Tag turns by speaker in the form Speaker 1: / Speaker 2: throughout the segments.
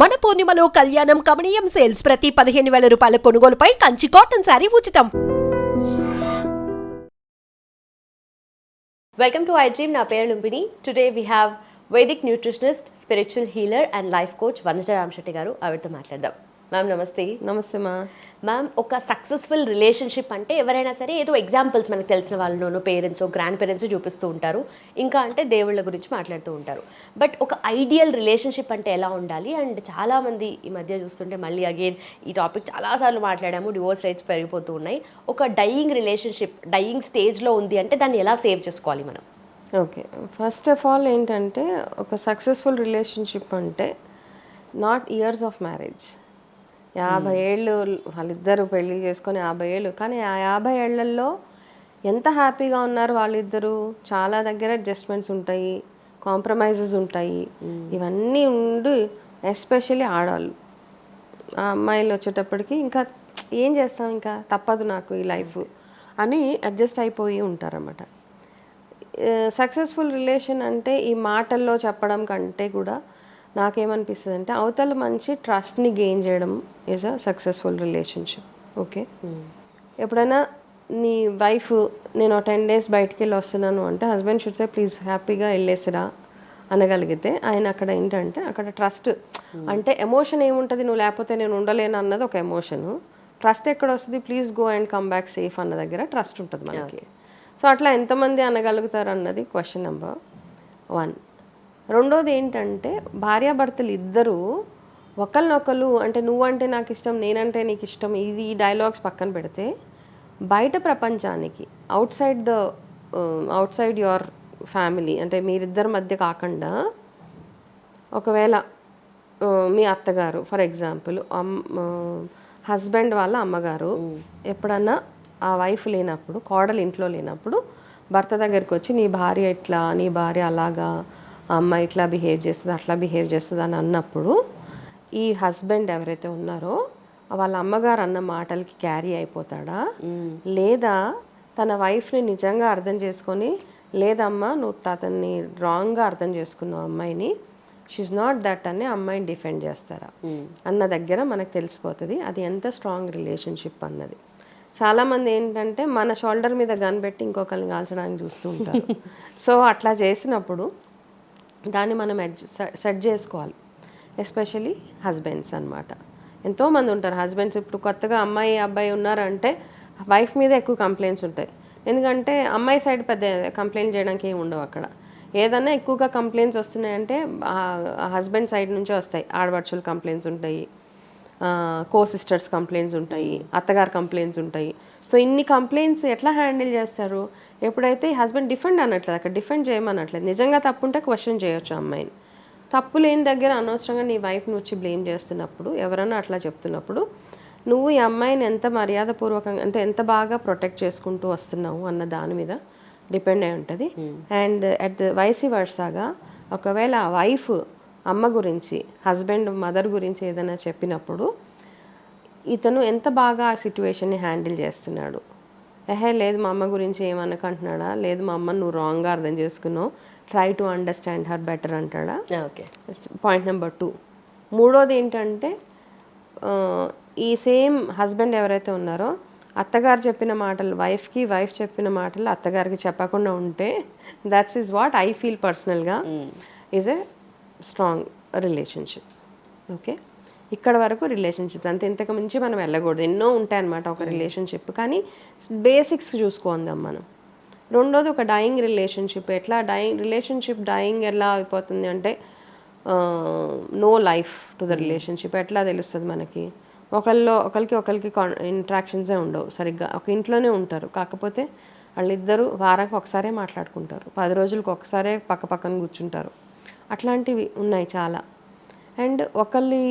Speaker 1: మన పూర్ణిమలో కళ్యాణం కమనీయం సేల్స్ ప్రతి పదిహేను వేల రూపాయల కొనుగోలుపై కంచి కాటన్ శారీ ఉచితం.
Speaker 2: వెల్కమ్ టు ఐ డ్రీమ్ నా పేరు Lumbini. Today we have vedic nutritionist spiritual healer and life coach Vanaja Ramasetti గారు ఆవిడతో మాట్లాడదాం. మ్యామ్ నమస్తే
Speaker 3: నమస్తే మా
Speaker 2: మ్యామ్ ఒక సక్సెస్ఫుల్ రిలేషన్షిప్ అంటే ఎవరైనా సరే ఏదో ఎగ్జాంపుల్స్ మనకు తెలిసిన వాళ్ళలోనూ పేరెంట్స్ గ్రాండ్ పేరెంట్స్ చూపిస్తూ ఉంటారు. ఇంకా అంటే దేవుళ్ళ గురించి మాట్లాడుతూ ఉంటారు. బట్ ఒక ఐడియల్ రిలేషన్షిప్ అంటే ఎలా ఉండాలి? అండ్ చాలామంది ఈ మధ్య చూస్తుంటే మళ్ళీ అగైన్ ఈ టాపిక్ చాలాసార్లు మాట్లాడాము డివోర్స్ రేట్స్ పెరిగిపోతూ ఉన్నాయి. ఒక డయింగ్ రిలేషన్షిప్ డయింగ్ స్టేజ్లో ఉంది అంటే దాన్ని ఎలా సేవ్ చేసుకోవాలి మనం?
Speaker 3: ఓకే ఫస్ట్ ఆఫ్ ఆల్ ఏంటంటే ఒక సక్సెస్ఫుల్ రిలేషన్షిప్ అంటే నాట్ ఇయర్స్ ఆఫ్ మ్యారేజ్ యాభై ఏళ్ళు వాళ్ళిద్దరు పెళ్ళి చేసుకొని యాభై ఏళ్ళు. కానీ ఆ యాభై ఏళ్ళలో ఎంత హ్యాపీగా ఉన్నారు వాళ్ళిద్దరూ? చాలా దగ్గర అడ్జస్ట్మెంట్స్ ఉంటాయి కాంప్రమైజెస్ ఉంటాయి. ఇవన్నీ ఉండి ఎస్పెషల్లీ ఆడవాళ్ళు. ఆ అమ్మాయిలు వచ్చేటప్పటికి ఇంకా ఏం చేస్తాం ఇంకా? తప్పదు నాకు ఈ లైఫ్ అని అడ్జస్ట్ అయిపోయి ఉంటారన్నమాట. సక్సెస్ఫుల్ రిలేషన్ అంటే ఈ మాటల్లో చెప్పడం కంటే కూడా నాకేమనిపిస్తుంది అంటే అవతల మంచి ట్రస్ట్ని గెయిన్ చేయడం is a successful relationship okay ఎప్పుడైనా నీ వైఫ్ నేను టెన్ డేస్ బయటికి వెళ్ళి వస్తున్నాను అంటే హస్బెండ్ షుడ్ సే ప్లీజ్ హ్యాపీగా వెళ్ళేసిరా అనగలిగితే ఆయన అక్కడ ఏంటంటే అక్కడ ట్రస్ట్ అంటే ఎమోషన్ ఏముంటుంది? నువ్వు లేకపోతే నేను ఉండలేను అన్నది ఒక ఎమోషను ట్రస్ట్ ఎక్కడ వస్తుంది please go and come back safe అన్న దగ్గర ట్రస్ట్ ఉంటుంది మనకి. సో అట్లా ఎంతమంది అనగలుగుతారు అన్నది క్వశ్చన్ నెంబర్ వన్ రెండోది ఏంటంటే భార్యాభర్తలు ఇద్దరూ ఒకరినొకరు అంటే నువ్వంటే నాకు ఇష్టం నేనంటే నీకు ఇష్టం ఇది ఈ డైలాగ్స్ పక్కన పెడితే బయట ప్రపంచానికి outside the outside your family అంటే మీరిద్దరి మధ్య కాకుండా ఒకవేళ మీ అత్తగారు ఫర్ ఎగ్జాంపుల్ హస్బెండ్ వాళ్ళ అమ్మగారు ఎప్పుడన్నా ఆ వైఫ్ లేనప్పుడు కోడలు ఇంట్లో లేనప్పుడు భర్త దగ్గరికి వచ్చి నీ భార్య ఇట్లా నీ భార్య అలాగా ఆ అమ్మాయి ఇట్లా బిహేవ్ చేస్తుంది అట్లా బిహేవ్ చేస్తుంది అని అన్నప్పుడు ఈ హస్బెండ్ ఎవరైతే ఉన్నారో వాళ్ళ అమ్మగారు అన్న మాటలకి క్యారీ అయిపోతాడా? లేదా తన వైఫ్ని నిజంగా అర్థం చేసుకొని లేదమ్మా నువ్వు అతన్ని రాంగ్గా అర్థం చేసుకున్నావు అమ్మాయిని షీఈ్ నాట్ దట్ అని అమ్మాయిని డిఫెండ్ చేస్తారా? అన్న దగ్గర మనకు తెలిసిపోతుంది అది ఎంత స్ట్రాంగ్ రిలేషన్షిప్ అన్నది. చాలామంది ఏంటంటే మన షోల్డర్ మీద గన్ పెట్టి ఇంకొకరిని కాల్చడానికి చూస్తూ ఉంటారు. సో అట్లా చేసినప్పుడు దాన్ని మనం సెట్ చేసుకోవాలి. ఎస్పెషలీ హస్బెండ్స్ అన్నమాట. ఎంతోమంది ఉంటారు హస్బెండ్స్. ఇప్పుడు కొత్తగా అమ్మాయి అబ్బాయి ఉన్నారంటే వైఫ్ మీద ఎక్కువ కంప్లైంట్స్ ఉంటాయి. ఎందుకంటే అమ్మాయి సైడ్ పెద్ద కంప్లైంట్ చేయడానికి ఏమి ఉండవు అక్కడ. ఏదన్నా ఎక్కువగా కంప్లైంట్స్ వస్తున్నాయంటే హస్బెండ్ సైడ్ నుంచే వస్తాయి. ఆడపడుచులు కంప్లైంట్స్ ఉంటాయి. కో సిస్టర్స్ కంప్లైంట్స్ ఉంటాయి. అత్తగారు కంప్లైంట్స్ ఉంటాయి. సో ఇన్ని కంప్లైంట్స్ ఎట్లా హ్యాండిల్ చేస్తారు? ఎప్పుడైతే హస్బెండ్ డిఫెండ్ అనట్లేదు అక్కడ డిఫెండ్ చేయమనట్లేదు నిజంగా తప్పుంటే క్వశ్చన్ చేయొచ్చు అమ్మాయిని. తప్పు లేని దగ్గర అనవసరంగా నీ వైఫ్ని వచ్చి బ్లేమ్ చేస్తున్నప్పుడు ఎవరన్నా అట్లా చెప్తున్నప్పుడు నువ్వు ఈ అమ్మాయిని ఎంత మర్యాదపూర్వకంగా అంటే ఎంత బాగా ప్రొటెక్ట్ చేసుకుంటూ వస్తున్నావు అన్న దాని మీద డిపెండ్ అయి ఉంటుంది. అండ్ అట్ ద వైసీ వర్సాగా ఒకవేళ ఆ వైఫ్ అమ్మ గురించి హస్బెండ్ మదర్ గురించి ఏదైనా చెప్పినప్పుడు ఇతను ఎంత బాగా ఆ సిచ్యువేషన్ని హ్యాండిల్ చేస్తున్నాడు? ఏహే లేదు మా అమ్మ గురించి ఏమనకంటున్నాడా? లేదు మా అమ్మని నువ్వు రాంగ్గా అర్థం చేసుకున్నావు. Try to understand her better అంటాడా?
Speaker 2: ఓకే.
Speaker 3: పాయింట్ నెంబర్ టూ మూడోది ఏంటంటే ఈ సేమ్ హస్బెండ్ ఎవరైతే ఉన్నారో అత్తగారు చెప్పిన మాటలు వైఫ్కి వైఫ్ చెప్పిన మాటలు అత్తగారికి చెప్పకుండా ఉంటే that's is what I feel పర్సనల్గా is a strong relationship okay ఇక్కడ వరకు రిలేషన్షిప్స్ అంతే ఇంతకు మించి మనం వెళ్ళకూడదు. ఎన్నో ఉంటాయి అన్నమాట ఒక రిలేషన్షిప్ కానీ బేసిక్స్ చూసుకుందాం మనం. రెండోది ఒక డయింగ్ రిలేషన్షిప్ ఎట్లా డయింగ్ రిలేషన్షిప్ డయింగ్ ఎలా అయిపోతుంది అంటే no life to the relationship ఎట్లా తెలుస్తుంది మనకి? ఒకళ్ళు ఒకరికి ఒకరికి ఇంట్రాక్షన్సే ఉండవు. సరిగ్గా ఒక ఇంట్లోనే ఉంటారు. కాకపోతే వాళ్ళిద్దరూ వారానికి ఒకసారే మాట్లాడుకుంటారు. పది రోజులకు ఒకసారే పక్క పక్కన కూర్చుంటారు. అట్లాంటివి ఉన్నాయి చాలా. అండ్ ఒకళ్ళి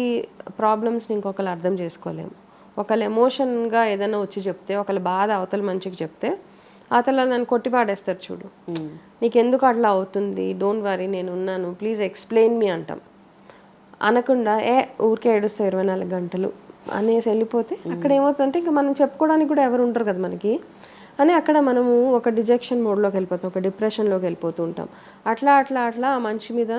Speaker 3: ప్రాబ్లమ్స్ని ఇంకొకరు అర్థం చేసుకోలేము. ఒకళ్ళు ఎమోషన్గా ఏదైనా వచ్చి చెప్తే ఒకళ్ళ బాధ అవతల మంచికి చెప్తే అవతల దాన్ని కొట్టి పాడేస్తారు చూడు. నీకు ఎందుకు అట్లా అవుతుంది? డోంట్ వరీ నేను ఉన్నాను. ప్లీజ్ ఎక్స్ప్లెయిన్ మీ అంటాం. అనకుండా ఏ ఊరికే ఏడుస్తే ఇరవై నాలుగు గంటలు అనేసి వెళ్ళిపోతే అక్కడ ఏమవుతుందంటే ఇంకా మనం చెప్పుకోవడానికి కూడా ఎవరు ఉంటారు కదా మనకి. అని అక్కడ మనము ఒక డిజెక్షన్ మోడ్లోకి వెళ్ళిపోతాం ఒక డిప్రెషన్లోకి వెళ్ళిపోతూ ఉంటాం. అట్లా అట్లా అట్లా ఆ మనిషి మీద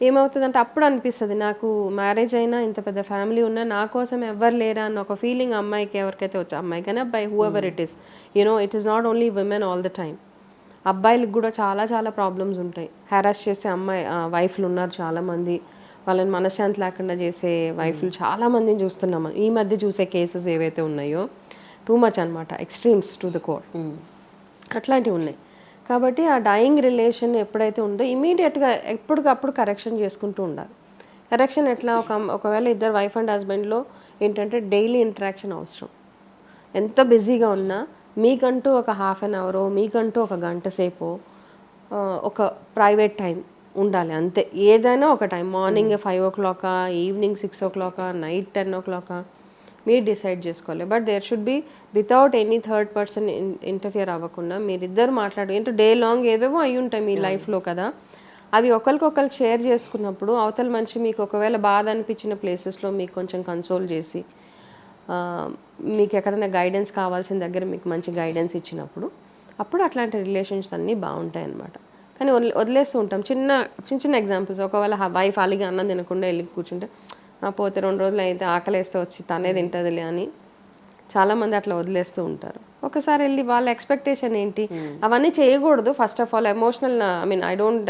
Speaker 3: ఏమవుతుందంటే అప్పుడు అనిపిస్తుంది నాకు మ్యారేజ్ అయినా ఇంత పెద్ద ఫ్యామిలీ ఉన్నా నా కోసం ఎవరు లేరా అన్న ఒక ఫీలింగ్ అమ్మాయికి ఎవరికైతే వచ్చా అమ్మాయి కానీ అబ్బాయి whoever it is you know it is not only women all the time అబ్బాయిలకు కూడా చాలా చాలా ప్రాబ్లమ్స్ ఉంటాయి. హ్యారాస్ చేసే అమ్మాయి వైఫ్లు ఉన్నారు చాలా మంది వాళ్ళని మనశ్శాంతి లేకుండా చేసే వైఫ్లు చాలా మందిని చూస్తున్నాం. ఈ మధ్య చూసే కేసెస్ ఏవైతే ఉన్నాయో టూ మచ్ అనమాట ఎక్స్ట్రీమ్స్ టు ద కోర్ అట్లాంటివి ఉన్నాయి. కాబట్టి ఆ డైయింగ్ రిలేషన్ ఎప్పుడైతే ఉందో ఇమీడియట్గా ఎప్పటికప్పుడు కరెక్షన్ చేసుకుంటూ ఉండాలి. కరెక్షన్ ఎట్లా? ఒక ఒకవేళ ఇద్దరు వైఫ్ అండ్ హస్బెండ్లో ఏంటంటే డైలీ ఇంటరాక్షన్ అవసరం. ఎంత బిజీగా ఉన్నా మీకంటూ ఒక హాఫ్ అన్ అవరో మీకంటూ ఒక గంట సేపు ఒక ప్రైవేట్ టైం ఉండాలి అంతే. ఏదైనా ఒక టైం మార్నింగ్ ఫైవ్ ఓ క్లాకా ఈవినింగ్ సిక్స్ ఓ క్లాకా నైట్ టెన్ ఓ క్లాకా మీరు డిసైడ్ చేసుకోవాలి. But there should be without any third person interfere అవ్వకుండా మీరిద్దరు మాట్లాడు ఏంటో డే లాంగ్ ఏవేవో అయి ఉంటాయి మీ లైఫ్లో కదా. అవి ఒకరికొకరు షేర్ చేసుకున్నప్పుడు అవతల మనిషి మీకు ఒకవేళ బాధ అనిపించిన ప్లేసెస్లో మీకు కొంచెం కన్సోల్ చేసి మీకు ఎక్కడైనా గైడెన్స్ కావాల్సిన దగ్గర మీకు మంచి గైడెన్స్ ఇచ్చినప్పుడు అప్పుడు అట్లాంటి రిలేషన్స్ అన్నీ బాగుంటాయి అన్నమాట. కానీ వదిలే వదిలేస్తూ ఉంటాం. చిన్న చిన్న చిన్న ఎగ్జాంపుల్స్ ఒకవేళ వైఫ్ అలిగి అన్నం తినకుండా వెళ్ళి కూర్చుంటే "ఆ, పోతే రెండు రోజులు అయితే ఆకలేస్తే వచ్చి తనే తింటదిలే అని చాలా మంది అట్లా వదిలేస్తూ ఉంటారు. ఒకసారి వెళ్ళి వాళ్ళ ఎక్స్పెక్టేషన్ ఏంటి? అవన్నీ చేయకూడదు. First of all emotional I mean I don't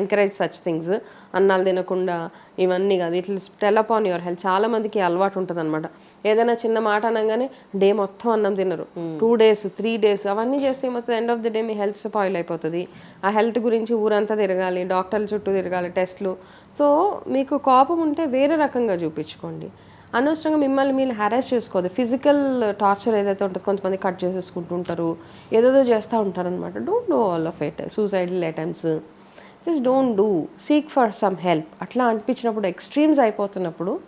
Speaker 3: encourage such things అన్నాలు తినకుండా ఇవన్నీ కాదు. ఇట్లా tell up on your health చాలా మందికి అలవాటు ఉంటుంది అనమాట ఏదైనా చిన్న మాట అనగానే డే మొత్తం అన్నం తినరు. టూ డేస్ త్రీ డేస్ అవన్నీ చేస్తే ఏమవుతుంది? ఎండ్ ఆఫ్ ది డే మీ హెల్త్ స్పాయిల్ అయిపోతుంది. ఆ హెల్త్ గురించి ఊరంతా తిరగాలి డాక్టర్ల చుట్టూ తిరగాలి టెస్ట్లు సో మీకు కోపం ఉంటే వేరే రకంగా చూపించుకోండి. అనవసరంగా మిమ్మల్ని మీరు హ్యారాస్ చేసుకోవద్దు. ఫిజికల్ టార్చర్ ఏదైతే ఉంటుందో కొంతమంది కట్ చేసేసుకుంటూ ఉంటారు ఏదేదో చేస్తూ ఉంటారు అనమాట don't do all of it suicidal attempts just don't do seek for some help అట్లా అనిపించినప్పుడు ఎక్స్ట్రీమ్స్ అయిపోతున్నప్పుడు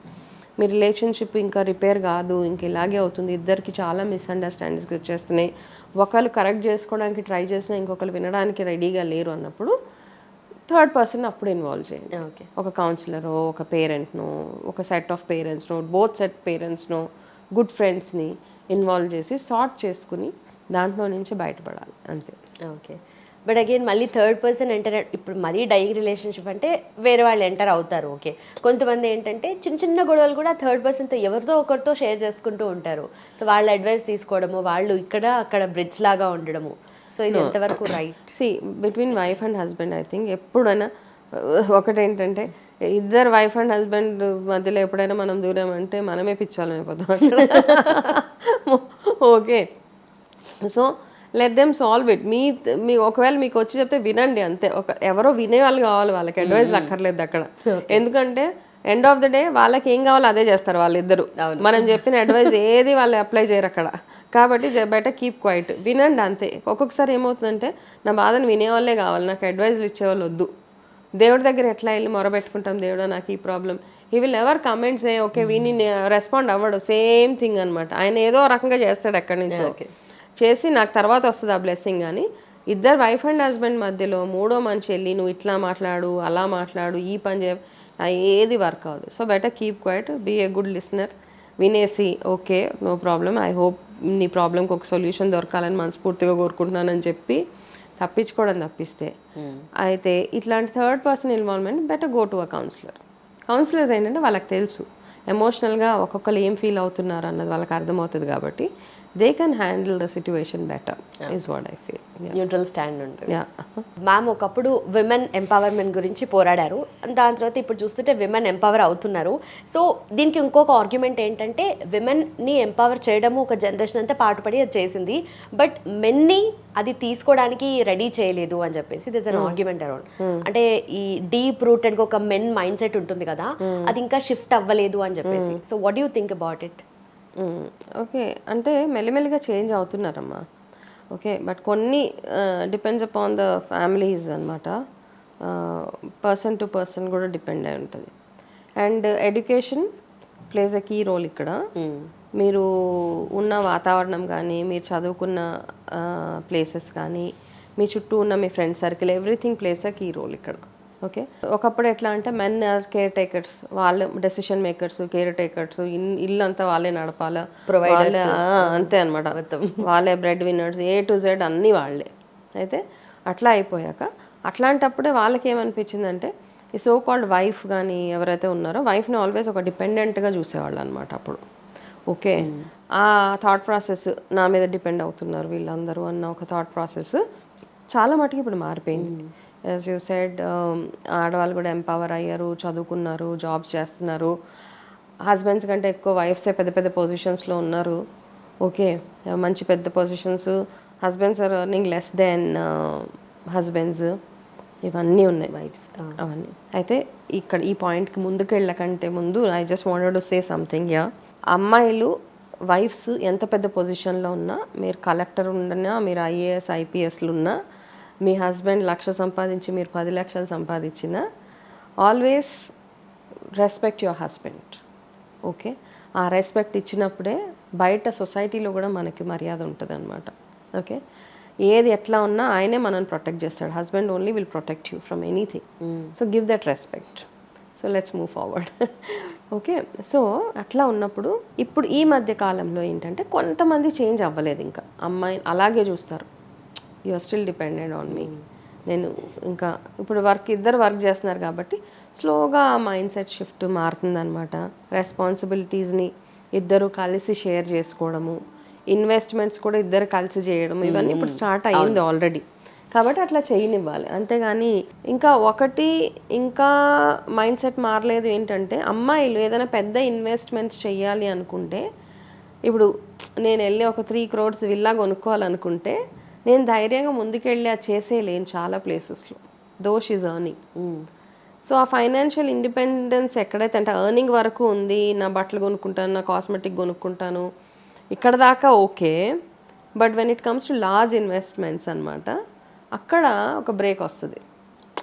Speaker 3: మీ రిలేషన్షిప్ ఇంకా రిపేర్ కాదు. ఇంక ఇలాగే అవుతుంది. ఇద్దరికి చాలా మిస్అండర్స్టాండింగ్స్ వచ్చేస్తున్నాయి. ఒకళ్ళు కరెక్ట్ చేసుకోవడానికి ట్రై చేసినా ఇంకొకరు వినడానికి రెడీగా లేరు అన్నప్పుడు థర్డ్ పర్సన్ అప్పుడు ఇన్వాల్వ్ చేయండి.
Speaker 2: ఓకే.
Speaker 3: ఒక కౌన్సిలరో ఒక పేరెంట్నో ఒక సెట్ ఆఫ్ పేరెంట్స్నో బోత్ సెట్ పేరెంట్స్నో గుడ్ ఫ్రెండ్స్ని ఇన్వాల్వ్ చేసి సార్ట్ చేసుకుని దాంట్లో నుంచి బయటపడాలి. అంతే.
Speaker 2: ఓకే. బట్ అగైన్ మళ్ళీ థర్డ్ పర్సన్ ఎంటర్ ఇప్పుడు మరీ డైయింగ్ రిలేషన్షిప్ అంటే వేరే వాళ్ళు ఎంటర్ అవుతారు. ఓకే. కొంతమంది ఏంటంటే చిన్న చిన్న గొడవలు కూడా థర్డ్ పర్సన్తో ఎవరితో ఒకరితో షేర్ చేసుకుంటూ ఉంటారు. సో వాళ్ళ అడ్వైస్ తీసుకోవడము వాళ్ళు ఇక్కడ అక్కడ బ్రిడ్జ్ లాగా ఉండడము. సో ఇది ఎంతవరకు right
Speaker 3: see between wife and husband I think ఎప్పుడైనా ఒకటేంటంటే ఇద్దరు వైఫ్ అండ్ హస్బెండ్ మధ్యలో ఎప్పుడైనా మనం దూరం అంటే మనమే పిచ్చాలం అయిపోతాం okay so let them solve it మీ మీ ఒకవేళ మీకు వచ్చి చెప్తే వినండి అంతే. ఒక ఎవరో వినే వాళ్ళు కావాలి వాళ్ళకి అడ్వైస్ అక్కర్లేదు అక్కడ. ఎందుకంటే ఎండ్ ఆఫ్ ద డే వాళ్ళకి ఏం కావాలో అదే చేస్తారు వాళ్ళిద్దరు. మనం చెప్పిన అడ్వైస్ ఏది వాళ్ళు అప్లై చేయరు అక్కడ. కాబట్టి బయట కీప్ క్వైట్. వినండి అంతే. ఒక్కొక్కసారి ఏమవుతుందంటే నా బాధను వినేవాళ్ళే కావాలి. నాకు అడ్వైజ్లు ఇచ్చేవాళ్ళు వద్దు. దేవుడి దగ్గర ఎట్లా వెళ్ళి మొరబెట్టుకుంటాం దేవుడా నాకు ఈ ప్రాబ్లం. ఈ విల్ ఎవర్ కమెంట్స్ ఏ ఓకే విని రెస్పాండ్ అవ్వడు. సేమ్ థింగ్ అన్నమాట. ఆయన ఏదో రకంగా చేస్తాడు ఎక్కడి నుంచో. చేసి నాకు తర్వాత వస్తుంది ఆ బ్లెస్సింగ్ కానీ ఇద్దరు వైఫ్ అండ్ హస్బెండ్ మధ్యలో మూడో మనిషి వెళ్ళి నువ్వు ఇట్లా మాట్లాడు అలా మాట్లాడు ఈ పని ఆ ఏది వర్క్ అవ్వదు so better keep quiet be a good listener వినేసి okay no problem I hope నీ ప్రాబ్లంకి ఒక సొల్యూషన్ దొరకాలని మనస్ఫూర్తిగా కోరుకుంటున్నానని చెప్పి తప్పించుకోవడం తప్పిస్తే. అయితే ఇట్లాంటి third person involvement better go to a counsellor counsellors ఏంటంటే వాళ్ళకి తెలుసు. ఎమోషనల్గా ఒక్కొక్కరు ఏం ఫీల్ అవుతున్నారు అన్నది వాళ్ళకి అర్థమవుతుంది కాబట్టి they can handle the situation better is what I feel
Speaker 2: neutral stand ఉంటుంది. మ్యామ్ ఒకప్పుడు విమెన్ ఎంపవర్మెంట్ గురించి పోరాడారు. దాని తర్వాత ఇప్పుడు చూస్తుంటే విమెన్ ఎంపవర్ అవుతున్నారు. సో దీనికి ఇంకొక ఆర్గ్యుమెంట్ ఏంటంటే విమెన్ని ఎంపవర్ చేయడము ఒక జనరేషన్ అంతా పాటుపడి అది చేసింది. బట్ మెన్ని అది తీసుకోవడానికి రెడీ చేయలేదు అని చెప్పేసి దిస్ అన్ ఆర్గ్యుమెంట్ అరౌండ్ అంటే ఈ డీప్ రూటెడ్ ఒక మెన్ మైండ్ సెట్ ఉంటుంది కదా. అది ఇంకా షిఫ్ట్ అవ్వలేదు అని చెప్పేసి. So what you think about it
Speaker 3: okay. అంటే మెల్లిమెల్లిగా చేంజ్ అవుతున్నారమ్మా. ఓకే బట్ కొన్ని డిపెండ్స్ అపాన్ ద ఫ్యామిలీస్ అనమాట పర్సన్ టు పర్సన్ కూడా డిపెండ్ అయి ఉంటుంది. And education place a key role ఇక్కడ. మీరు ఉన్న వాతావరణం కానీ మీరు చదువుకున్న ప్లేసెస్ కానీ మీ చుట్టూ ఉన్న మీ friend circle everything place a key role ఇక్కడ. ఓకే? ఒకప్పుడు ఎట్లా అంటే మెన్ ఆర్ కేర్ టేకర్స్ వాళ్ళే డెసిషన్ మేకర్స్ కేర్ టేకర్స్ ఇల్లు అంతా వాళ్ళే నడపాలా? వాళ్ళే ఆ, అంతే అనమాట వాళ్ళే breadwinners A to Z అన్నీ వాళ్ళే. అయితే అట్లా అయిపోయాక అట్లాంటప్పుడే వాళ్ళకి ఏమనిపించిందంటే ఈ సో కాల్డ్ వైఫ్ కానీ ఎవరైతే ఉన్నారో వైఫ్ని ఆల్వేస్ ఒక డిపెండెంట్గా చూసేవాళ్ళు అనమాట అప్పుడు. ఓకే? ఆ థాట్ ప్రాసెస్ నా మీద డిపెండ్ అవుతున్నారు వీళ్ళందరూ అన్న ఒక థాట్ ప్రాసెస్ చాలా మటుకు ఇప్పుడు మారిపోయింది. యాజ్ యూ సెడ్ ఆడవాళ్ళు కూడా ఎంపవర్ అయ్యారు చదువుకున్నారు జాబ్స్ చేస్తున్నారు. హస్బెండ్స్ కంటే ఎక్కువ వైఫ్సే పెద్ద పెద్ద పొజిషన్స్లో ఉన్నారు. ఓకే మంచి పెద్ద positions husbands are earning less than husbands ఇవన్నీ ఉన్నాయి వైఫ్స్ అవన్నీ. అయితే ఇక్కడ ఈ పాయింట్కి ముందుకు వెళ్ళకంటే ముందు I just wanted to say something ya అమ్మాయిలు వైఫ్స్ ఎంత పెద్ద పొజిషన్లో ఉన్నా మీరు కలెక్టర్ ఉండనా మీరు ఐఏఎస్ ఐపీఎస్లు ఉన్నా మీ హస్బెండ్ లక్ష సంపాదించి మీరు పది లక్షలు సంపాదించినా always respect your husband okay ఆ రెస్పెక్ట్ ఇచ్చినప్పుడే బయట సొసైటీలో కూడా మనకి మర్యాద ఉంటుంది అనమాట ఓకే ఏది ఎట్లా ఉన్నా ఆయనే మనల్ని ప్రొటెక్ట్ చేస్తాడు. Husband only will protect you from anything so give that respect so let's move forward okay so అట్లా ఉన్నప్పుడు ఇప్పుడు ఈ మధ్య కాలంలో ఏంటంటే కొంతమంది చేంజ్ అవ్వలేదు ఇంకా. అమ్మాయి అలాగే చూస్తారు. You are still dependent on me నేను ఇంకా ఇప్పుడు వర్క్ ఇద్దరు వర్క్ చేస్తున్నారు కాబట్టి స్లోగా ఆ మైండ్ సెట్ షిఫ్ట్ మారుతుందన్నమాట. రెస్పాన్సిబిలిటీస్ని ఇద్దరు కలిసి షేర్ చేసుకోవడము. ఇన్వెస్ట్మెంట్స్ కూడా ఇద్దరు కలిసి చేయడం ఇవన్నీ ఇప్పుడు స్టార్ట్ అయ్యింది ఆల్రెడీ కాబట్టి అట్లా చేయనివ్వాలి. అంతేగాని ఇంకా ఒకటి ఇంకా మైండ్ సెట్ మారలేదు ఏంటంటే అమ్మాయిలు ఏదైనా పెద్ద ఇన్వెస్ట్మెంట్స్ చేయాలి అనుకుంటే ఇప్పుడు నేను వెళ్ళి ఒక త్రీ క్రోడ్స్ విల్లా కొనుక్కోవాలనుకుంటే నేను ధైర్యంగా ముందుకెళ్ళి అది చేసేయలేను చాలా ప్లేసెస్లో దోష్ ఈజ్ ఎర్నింగ్ సో ఆ ఫైనాన్షియల్ ఇండిపెండెన్స్ ఎక్కడైతే అంటే ఎర్నింగ్ వరకు ఉంది నా బట్టలు కొనుక్కుంటాను నా కాస్మెటిక్ కొనుక్కుంటాను ఇక్కడ దాకా okay. But when it comes to large investments అనమాట అక్కడ ఒక బ్రేక్ వస్తుంది.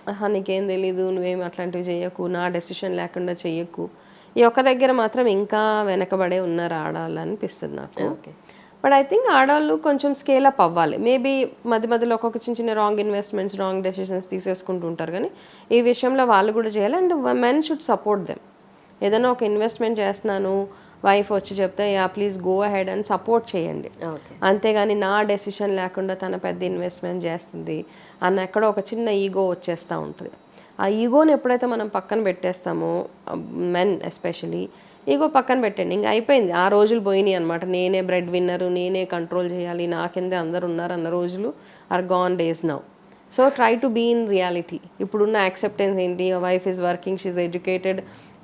Speaker 3: ఆహా నీకేం తెలీదు నువ్వేం అట్లాంటివి చేయకు నా డెసిషన్ లేకుండా చెయ్యకు. ఈ ఒక్క దగ్గర మాత్రం ఇంకా వెనకబడే ఉన్నారు ఆడాలి అనిపిస్తుంది నాకు. బట్ ఐ థింక్ ఆడవాళ్ళు కొంచెం స్కేల్ అప్ అవ్వాలి. మేబీ మధ్య మధ్యలో ఒక్కొక్క చిన్న చిన్న రాంగ్ ఇన్వెస్ట్మెంట్స్ రాంగ్ డెసిషన్స్ తీసేసుకుంటూ ఉంటారు. కానీ ఈ విషయంలో వాళ్ళు కూడా చేయాలి. And men should support them ఏదైనా ఒక ఇన్వెస్ట్మెంట్ చేస్తున్నాను వైఫ్ వచ్చి చెప్తే యా ప్లీజ్ గో అహెడ్ అని సపోర్ట్ చేయండి. అంతేగాని నా డెసిషన్ లేకుండా తన పెద్ద ఇన్వెస్ట్మెంట్ చేస్తుంది అన్న ఎక్కడో ఒక చిన్న ఈగో వచ్చేస్తూ ఉంటుంది. ఆ ఈగోని ఎప్పుడైతే మనం పక్కన పెట్టేస్తామో మెన్ ఎస్పెషలీ ఈగో పక్కన పెట్టండి. ఇంకా అయిపోయింది. ఆ రోజులు పోయినాయి అనమాట నేనే బ్రెడ్ విన్నరు నేనే కంట్రోల్ చేయాలి నా కిందే అందరు ఉన్నారు అన్న రోజులు are gone days now so try to be in reality ఇప్పుడున్న యాక్సెప్టెన్స్ ఏంటి? Wife is working she's educated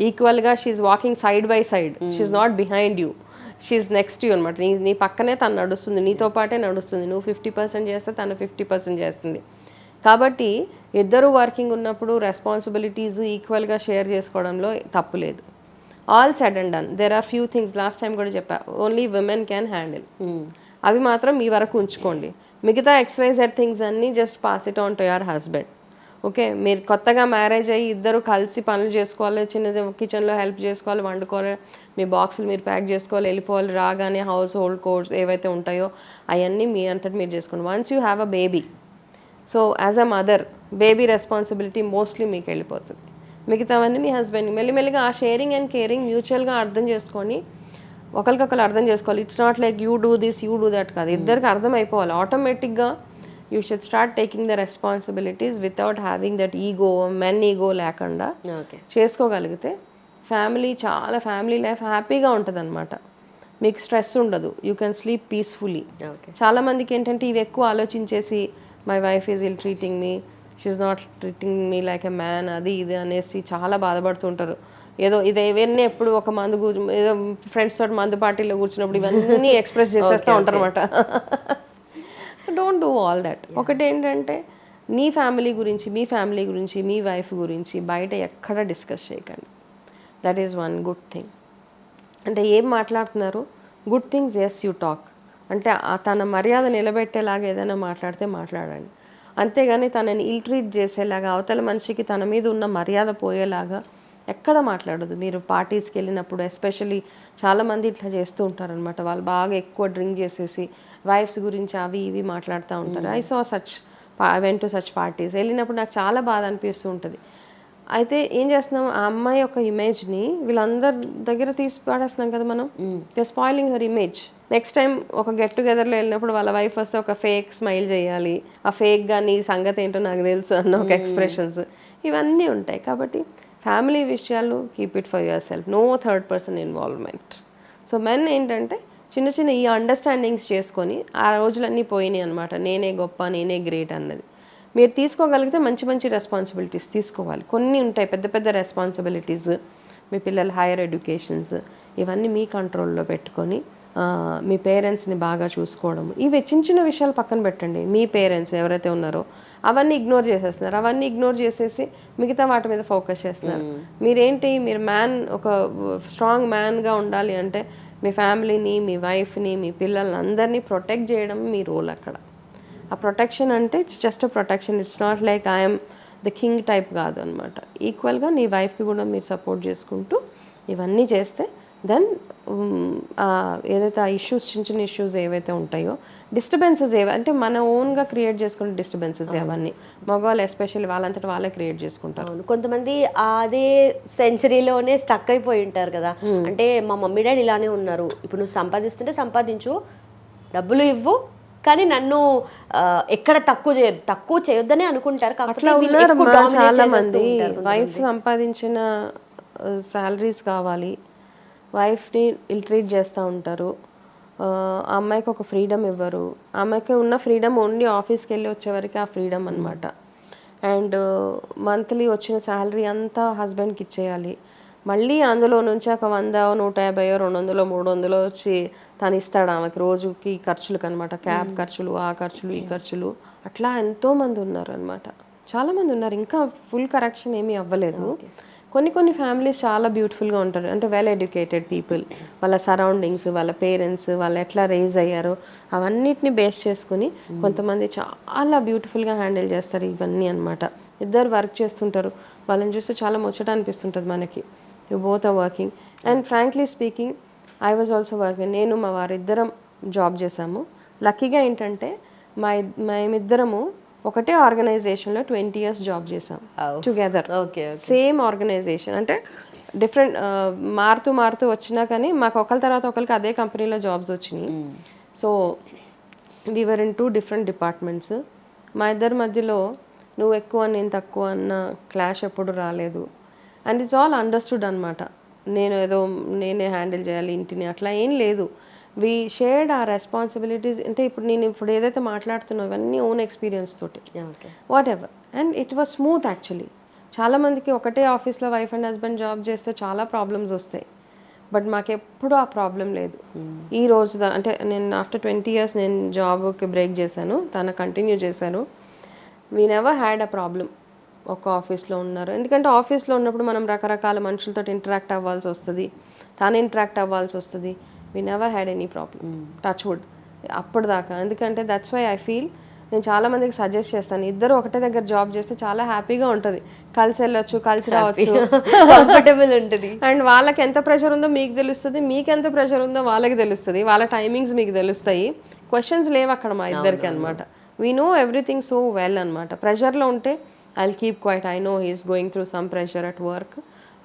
Speaker 3: ఈక్వల్గా she's walking side by side she's not behind you she's next you అనమాట నీ నీ పక్కనే తను నడుస్తుంది. నీతో పాటే నడుస్తుంది. నువ్వు ఫిఫ్టీ పర్సెంట్ చేస్తే తను ఫిఫ్టీ పర్సెంట్ చేస్తుంది. కాబట్టి ఇద్దరు వర్కింగ్ ఉన్నప్పుడు రెస్పాన్సిబిలిటీస్ ఈక్వల్గా షేర్ చేసుకోవడంలో తప్పు లేదు. All said and done there are few things last time కూడా చెప్పా. ఓన్లీ విమెన్ క్యాన్ హ్యాండిల్ అవి మాత్రం మీ వరకు ఉంచుకోండి. మిగతా ఎక్స్వైజెడ్ థింగ్స్ అన్నీ just pass it on to your husband okay మీరు కొత్తగా మ్యారేజ్ అయ్యి ఇద్దరు కలిసి పనులు చేసుకోవాలి చిన్న కిచెన్లో హెల్ప్ చేసుకోవాలి వండుకోవాలి మీ బాక్సులు మీరు ప్యాక్ చేసుకోవాలి వెళ్ళిపోవాలి రాగానే హౌస్ హోల్డ్ కోర్స్ ఏవైతే ఉంటాయో అవన్నీ మీ అంతటి మీరు చేసుకోండి. Once you have a baby so as a mother baby responsibility mostly మీకు వెళ్ళిపోతుంది. మిగతావన్నీ మీ హస్బెండ్ మెల్లిమెల్లిగా ఆ షేరింగ్ అండ్ కేరింగ్ మ్యూచువల్గా అర్థం చేసుకొని ఒకరికొకరు అర్థం చేసుకోవాలి. It's not like you do this you do that కాదు. ఇద్దరికి అర్థం అయిపోవాలి ఆటోమేటిక్గా you should start taking the responsibilities without having that ego men ego లేకుండా
Speaker 2: ఓకే
Speaker 3: చేసుకోగలిగితే ఫ్యామిలీ చాలా ఫ్యామిలీ లైఫ్ హ్యాపీగా ఉంటుంది అనమాట మీకు స్ట్రెస్ ఉండదు. You can sleep peacefully
Speaker 2: okay
Speaker 3: చాలా మందికి ఏంటంటే ఇవి ఎక్కువ ఆలోచించేసి my wife is ill treating me she's not treating me like a man అది ఇది అనేసి చాలా బాధపడుతుంటారు. ఏదో ఇది ఇవన్నీ ఎప్పుడు ఒక మందు కూర్చు ఏదో ఫ్రెండ్స్ తోటి మందు పార్టీలో కూర్చున్నప్పుడు ఇవన్నీ ఎక్స్ప్రెస్ చేసేస్తూ ఉంటారు అనమాట so don't do all that ఒకటి ఏంటంటే నీ ఫ్యామిలీ గురించి మీ ఫ్యామిలీ గురించి మీ వైఫ్ గురించి బయట ఎక్కడ డిస్కస్ చేయకండి. That is one good thing అంటే ఏం మాట్లాడుతున్నారు? Good things as you talk అంటే తన మర్యాద నిలబెట్టేలాగా ఏదైనా మాట్లాడితే మాట్లాడండి. అంతేగాని తనని ఇల్ ట్రీట్ చేసేలాగా అవతల మనిషికి తన మీద ఉన్న మర్యాద పోయేలాగా ఎక్కడ మాట్లాడదు. మీరు పార్టీస్కి వెళ్ళినప్పుడు ఎస్పెషల్లీ చాలామంది ఇట్లా చేస్తూ ఉంటారనమాట వాళ్ళు బాగా ఎక్కువ డ్రింక్ చేసేసి వైఫ్స్ గురించి అవి ఇవి మాట్లాడుతూ ఉంటారు. I so such I went to such parties వెళ్ళినప్పుడు నాకు చాలా బాధ అనిపిస్తూ ఉంటుంది. అయితే ఏం చేస్తున్నాం? ఆ అమ్మాయి యొక్క ఇమేజ్ని వీళ్ళందరి దగ్గర తీసి పాడేస్తున్నాం కదా మనం? Spoiling her image next time ఒక గెట్ టుగెదర్లో వెళ్ళినప్పుడు వాళ్ళ వైఫ్ వస్తే ఒక ఫేక్ స్మైల్ చేయాలి. ఆ ఫేక్గా నీ సంగతి ఏంటో నాకు తెలుసు అన్న ఒక ఎక్స్ప్రెషన్స్ ఇవన్నీ ఉంటాయి. కాబట్టి ఫ్యామిలీ విషయాలు keep it for yourself no third person involvement so men ఏంటంటే చిన్న చిన్న ఈ అండర్స్టాండింగ్స్ చేసుకొని ఆ రోజులన్నీ పోయినాయి అనమాట నేనే గొప్ప నేనే గ్రేట్ అన్నది. మీరు తీసుకోగలిగితే మంచి మంచి రెస్పాన్సిబిలిటీస్ తీసుకోవాలి. కొన్ని ఉంటాయి పెద్ద పెద్ద రెస్పాన్సిబిలిటీస్ మీ పిల్లల హైయర్ ఎడ్యుకేషన్స్ ఇవన్నీ మీ కంట్రోల్లో పెట్టుకొని మీ పేరెంట్స్ని బాగా చూసుకోవడం ఇవి చిన్న చిన్న విషయాలు పక్కన పెట్టండి. మీ పేరెంట్స్ ఎవరైతే ఉన్నారో అవన్నీ ఇగ్నోర్ చేసేస్తున్నారు. అవన్నీ ఇగ్నోర్ చేసేసి మిగతా వాటి మీద ఫోకస్ చేస్తున్నారు. మీరేంటి మీరు మ్యాన్ ఒక స్ట్రాంగ్ మ్యాన్గా ఉండాలి అంటే మీ ఫ్యామిలీని మీ వైఫ్ని మీ పిల్లల్ని అందరినీ ప్రొటెక్ట్ చేయడం మీ రోల్ అక్కడ. ఆ ప్రొటెక్షన్ అంటే it's just a protection it's not like I'm the king type కాదు అనమాట ఈక్వల్గా నీ వైఫ్కి కూడా మీరు సపోర్ట్ చేసుకుంటూ ఇవన్నీ చేస్తే దెన్ ఏదైతే ఆ ఇష్యూస్ చిన్న చిన్న ఇష్యూస్ ఏవైతే ఉంటాయో డిస్టర్బెన్సెస్ ఏవి అంటే మన ఓన్గా క్రియేట్ చేసుకునే డిస్టర్బెన్సెస్ అవన్నీ. మగవాళ్ళు ఎస్పెషల్లీ వాళ్ళంతటా వాళ్ళే క్రియేట్ చేసుకుంటారు.
Speaker 2: కొంతమంది అదే సెంచరీలోనే స్టక్ అయిపోయి ఉంటారు కదా. అంటే మా మమ్మీ డాడీ ఇలానే ఉన్నారు. ఇప్పుడు నువ్వు సంపాదిస్తుంటే సంపాదించు డబ్బులు ఇవ్వు కానీ నన్ను ఎక్కడ తక్కువ చేయొద్దు తక్కువ చేయొద్దనే అనుకుంటారు.
Speaker 3: చాలా మంది. వైఫ్ సంపాదించిన శాలరీస్ కావాలి. వైఫ్ని ఇల్ట్రీట్ చేస్తూ ఉంటారు. అమ్మాయికి ఒక ఫ్రీడమ్ ఇవ్వరు. అమ్మాయికి ఉన్న ఫ్రీడమ్ ఓన్లీ ఆఫీస్కి వెళ్ళి వచ్చే వరకు ఆ ఫ్రీడమ్ అనమాట అండ్ మంత్లీ వచ్చిన శాలరీ అంతా హస్బెండ్కి ఇచ్చేయాలి. మళ్ళీ అందులో నుంచి ఒక వంద నూట యాభై రెండు వందలు మూడు వందలు వచ్చి తను ఇస్తాడు ఆమెకి రోజుకి ఖర్చులకు అనమాట క్యాబ్ ఖర్చులు ఆ ఖర్చులు ఈ ఖర్చులు. అట్లా ఎంతో మంది ఉన్నారు అనమాట చాలా మంది ఉన్నారు. ఇంకా ఫుల్ కరెక్షన్ ఏమీ అవ్వలేదు. కొన్ని కొన్ని ఫ్యామిలీస్ చాలా బ్యూటిఫుల్గా ఉంటారు. అంటే వెల్ ఎడ్యుకేటెడ్ పీపుల్ వాళ్ళ సరౌండింగ్స్ వాళ్ళ పేరెంట్స్ వాళ్ళు ఎట్లా రేజ్ అయ్యారో అవన్నిటిని బేస్ చేసుకుని కొంతమంది చాలా బ్యూటిఫుల్గా హ్యాండిల్ చేస్తారు ఇవన్నీ అన్నమాట. ఇద్దరు వర్క్ చేస్తుంటారు. వాళ్ళని చూస్తే చాలా ముచ్చట అనిపిస్తుంటుంది మనకి. You both are working and frankly speaking I was also working నేను మా వారిద్దరం జాబ్ చేసాము లక్కీగా ఏంటంటే మా మేమిద్దరము ఒకటే ఆర్గనైజేషన్లో ట్వంటీ ఇయర్స్ జాబ్ చేసాం. టుగెదర్
Speaker 2: ఓకే
Speaker 3: సేమ్ ఆర్గనైజేషన్ అంటే డిఫరెంట్ మారుతూ మారుతూ వచ్చినా కానీ మాకు ఒకరి తర్వాత ఒకరికి అదే కంపెనీలో జాబ్స్ వచ్చినాయి. So we were in two different departments మా ఇద్దరి మధ్యలో నువ్వు ఎక్కువ నేను తక్కువ అన్న క్లాష్ ఎప్పుడు రాలేదు. అండ్ ఇట్స్ ఆల్ అండర్స్టూడ్ అనమాట నేను ఏదో నేనే హ్యాండిల్ చేయాలి ఇంటిని అట్లా ఏం లేదు. వి షేర్డ్ ఆ రెస్పాన్సిబిలిటీస్ అంటే ఇప్పుడు నేను ఇప్పుడు ఏదైతే మాట్లాడుతున్నా ఇవన్నీ ఓన్ ఎక్స్పీరియన్స్ తోటి. Whatever and it was smooth actually చాలా మందికి ఒకటే ఆఫీస్లో వైఫ్ అండ్ హస్బెండ్ జాబ్ చేస్తే చాలా ప్రాబ్లమ్స్ వస్తాయి. బట్ మాకు ఎప్పుడూ ఆ ప్రాబ్లం లేదు. ఈ రోజు దా అంటే నేను ఆఫ్టర్ ట్వంటీ ఇయర్స్ నేను జాబ్కి బ్రేక్ చేశాను. తను కంటిన్యూ చేశాను we never had a problem ఒక ఆఫీస్లో ఉన్నారు. ఎందుకంటే ఆఫీస్లో ఉన్నప్పుడు మనం రకరకాల మనుషులతో ఇంటరాక్ట్ అవ్వాల్సి వస్తుంది. తాను ఇంటరాక్ట్ అవ్వాల్సి వస్తుంది. We never had any problem touch wood అప్పటిదాకా. ఎందుకంటే దట్స్ వై ఐ ఫీల్ నేను చాలా మందికి సజెస్ట్ చేస్తాను. ఇద్దరు ఒకటే దగ్గర జాబ్ చేస్తే చాలా హ్యాపీగా ఉంటుంది. కలిసి వెళ్ళొచ్చు కలిసి రావచ్చు.
Speaker 2: కంఫర్టబుల్ ఉంటుంది.
Speaker 3: అండ్ వాళ్ళకి ఎంత ప్రెషర్ ఉందో మీకు తెలుస్తుంది. మీకు ఎంత ప్రెషర్ ఉందో వాళ్ళకి తెలుస్తుంది. వాళ్ళ టైమింగ్స్ మీకు తెలుస్తాయి. క్వశ్చన్స్ లేవు అక్కడ మా ఇద్దరికి అనమాట we know everything so well అనమాట ప్రెషర్లో ఉంటే I keep quiet I know he's going through some pressure at work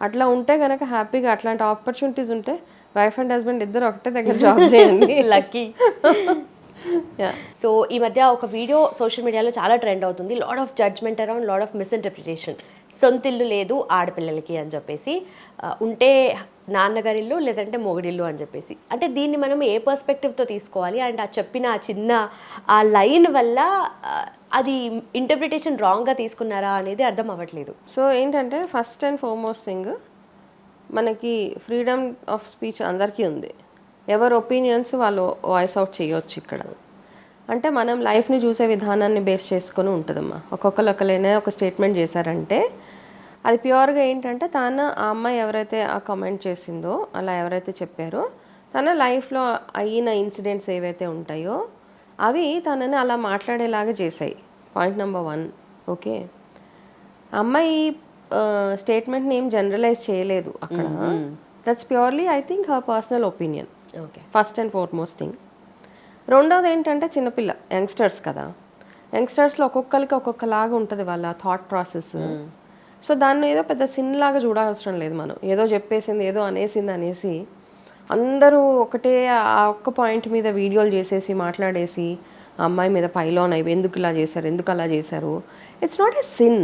Speaker 3: అట్లా ఉంటే కనుక హ్యాపీగా అట్లాంటి ఆపర్చునిటీస్ ఉంటే వైఫ్ అండ్ హస్బెండ్ ఇద్దరు ఒకటే దగ్గర జాబ్ చేయండి.
Speaker 2: Lucky
Speaker 3: Yeah.
Speaker 2: సో ఈ మధ్య ఒక వీడియో సోషల్ మీడియాలో చాలా ట్రెండ్ అవుతుంది. Lot of judgement around lot of misinterpretation సొంతిల్లు లేదు ఆడపిల్లలకి అని చెప్పేసి ఉంటే నాన్నగారిల్లు లేదంటే మొగుడిల్లు అని చెప్పేసి. అంటే దీన్ని మనం ఏ పర్స్పెక్టివ్తో తీసుకోవాలి? అండ్ ఆ చెప్పిన ఆ చిన్న ఆ లైన్ వల్ల అది ఇంటర్ప్రిటేషన్ రాంగ్గా తీసుకున్నారా అనేది అర్థం అవ్వట్లేదు.
Speaker 3: సో ఏంటంటే ఫస్ట్ అండ్ ఫార్మోస్ట్ థింగ్ మనకి ఫ్రీడమ్ ఆఫ్ స్పీచ్ అందరికీ ఉంది. ఎవరి ఒపీనియన్స్ వాళ్ళు వాయిస్ అవుట్ చేయొచ్చు ఇక్కడ. అంటే మనం లైఫ్ని చూసే విధానాన్ని బేస్ చేసుకొని ఉంటుందమ్మా. ఒక్కొక్కరు ఒకరైనా ఒక స్టేట్మెంట్ చేశారంటే అది ప్యూర్గా ఏంటంటే తాను ఆ అమ్మాయి ఎవరైతే ఆ కమెంట్ చేసిందో అలా ఎవరైతే చెప్పారో తన లైఫ్లో అయిన ఇన్సిడెంట్స్ ఏవైతే ఉంటాయో అవి తనని అలా మాట్లాడేలాగా చేశాయి. పాయింట్ నెంబర్ వన్ ఓకే అమ్మాయి స్టేట్మెంట్ని ఏం జనరలైజ్ చేయలేదు అక్కడ. That's purely I think her personal opinion
Speaker 2: okay
Speaker 3: first and foremost thing రెండోది ఏంటంటే చిన్నపిల్ల యంగ్స్టర్స్ కదా. యంగ్స్టర్స్లో ఒక్కొక్కరికి ఒక్కొక్కలాగా ఉంటుంది వాళ్ళ థాట్ ప్రాసెస్ సో దాన్ని ఏదో పెద్ద సిన్ లాగా చూడాల్సిన లేదు మనం. ఏదో చెప్పేసింది ఏదో అనేసింది అనేసి అందరూ ఒకటే ఆ ఒక్క పాయింట్ మీద వీడియోలు చేసేసి మాట్లాడేసి ఆ అమ్మాయి మీద పైలోన్ అయ్యి ఎందుకు ఇలా చేశారు ఎందుకు అలా చేశారు. It's not a sin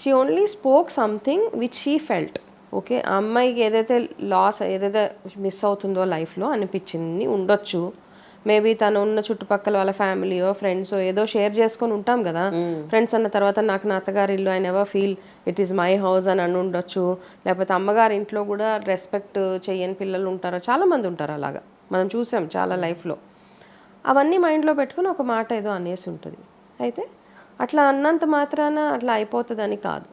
Speaker 3: she only spoke something which she felt okay ఆ అమ్మాయికి ఏదైతే లాస్ ఏదైతే మిస్ అవుతుందో లైఫ్లో అనిపించింది ఉండొచ్చు. మేబీ తను ఉన్న చుట్టుపక్కల వాళ్ళ ఫ్యామిలీయో ఫ్రెండ్స్ ఏదో షేర్ చేసుకొని ఉంటాం కదా. ఫ్రెండ్స్ అన్న తర్వాత నాకు నా అత్తగారి ఇల్లు I never feel it is my house అని అని ఉండొచ్చు. లేకపోతే అమ్మగారి ఇంట్లో కూడా రెస్పెక్ట్ చేయని పిల్లలు ఉంటారు? చాలా మంది ఉంటారు అలాగా. మనం చూసాం చాలా లైఫ్లో అవన్నీ మైండ్లో పెట్టుకుని ఒక మాట ఏదో అనేసి ఉంటుంది. అయితే అట్లా అన్నంత మాత్రాన అట్లా అయిపోతుందని కాదు.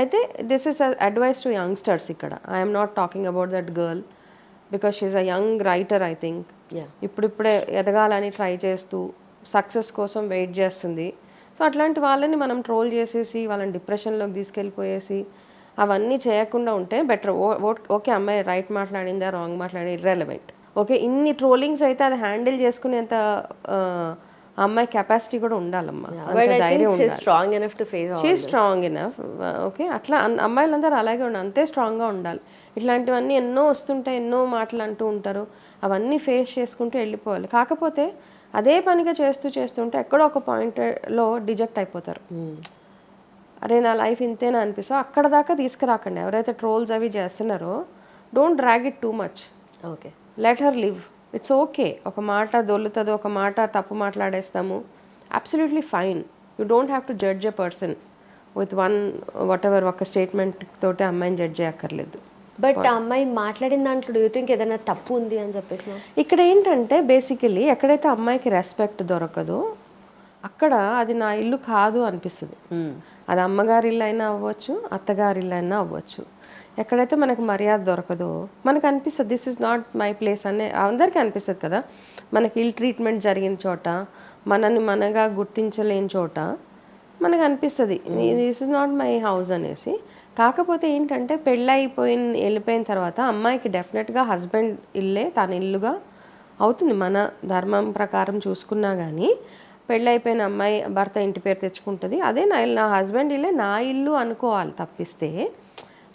Speaker 3: అయితే this is advice to youngsters ఇక్కడ. I'm not talking about that girl because she's a young writer I think. ఇప్పుడిప్పుడే ఎదగాలని ట్రై చేస్తూ సక్సెస్ కోసం వెయిట్ చేస్తుంది. సో అట్లాంటి వాళ్ళని మనం ట్రోల్ చేసేసి వాళ్ళని డిప్రెషన్లోకి తీసుకెళ్ళిపోయేసి అవన్నీ చేయకుండా ఉంటే బెటర్ ఓకే అమ్మాయి రైట్ మాట్లాడిందా రాంగ్ మాట్లాడి ఇర్రెలవెంట్ ఓకే ఇన్ని ట్రోలింగ్స్ అయితే అది హ్యాండిల్ చేసుకునేంత అమ్మాయి కెపాసిటీ కూడా ఉండాలమ్మా.
Speaker 2: Strong enough to face
Speaker 3: she strong enough okay. అట్లా అమ్మాయిలందరూ అలాగే ఉండాలి అంతే స్ట్రాంగ్గా ఉండాలి. ఇట్లాంటివన్నీ ఎన్నో వస్తుంటాయి ఎన్నో మాటలు అంటూ ఉంటారు. అవన్నీ ఫేస్ చేసుకుంటూ వెళ్ళిపోవాలి. కాకపోతే అదే పనిగా చేస్తూ చేస్తుంటే ఎక్కడో ఒక పాయింట్లో డిజెక్ట్ అయిపోతారు. అరే నా లైఫ్ ఇంతేనా అనిపిస్తా అక్కడ దాకా తీసుకురాకండి. ఎవరైతే ట్రోల్స్ అవి చేస్తున్నారో don't drag it too much
Speaker 2: okay.
Speaker 3: Let her live it's okay ఒక మాట దొల్లుతుంది ఒక మాట తప్పు మాట్లాడేస్తాము. Absolutely fine you don't have to judge a person with one whatever ఒక స్టేట్మెంట్ తోటి అమ్మాయిని జడ్జ్ చేయక్కర్లేదు.
Speaker 2: బట్ ఆ అమ్మాయి మాట్లాడిన దాంట్లో యూ థింక్ ఏదైనా తప్పు ఉంది? అని చెప్పేసి?
Speaker 3: ఇక్కడ ఏంటంటే బేసికలీ ఎక్కడైతే అమ్మాయికి రెస్పెక్ట్ దొరకదో అక్కడ అది నా ఇల్లు కాదు అనిపిస్తుంది. అది అమ్మగారి ఇల్లు అయినా అవ్వచ్చు అత్తగారి ఇల్లు అయినా అవ్వచ్చు. ఎక్కడైతే మనకు మర్యాద దొరకదో మనకు అనిపిస్తుంది this is not my place అనే అందరికీ అనిపిస్తుంది కదా. మనకి ఇల్ ట్రీట్మెంట్ జరిగిన చోట మనని మనగా గుర్తించలేని చోట మనకు అనిపిస్తుంది this is not my house అనేసి. కాకపోతే ఏంటంటే పెళ్ళైపోయిన వెళ్ళిపోయిన తర్వాత అమ్మాయికి డెఫినెట్గా హస్బెండ్ ఇల్లే తన ఇల్లుగా అవుతుంది. మన ధర్మం ప్రకారం చూసుకున్నా కానీ పెళ్ళైపోయిన అమ్మాయి భర్త ఇంటి పేరు తెచ్చుకుంటుంది. అదే నా నా హస్బెండ్ ఇల్లే నా ఇల్లు అనుకోవాలి తప్పిస్తే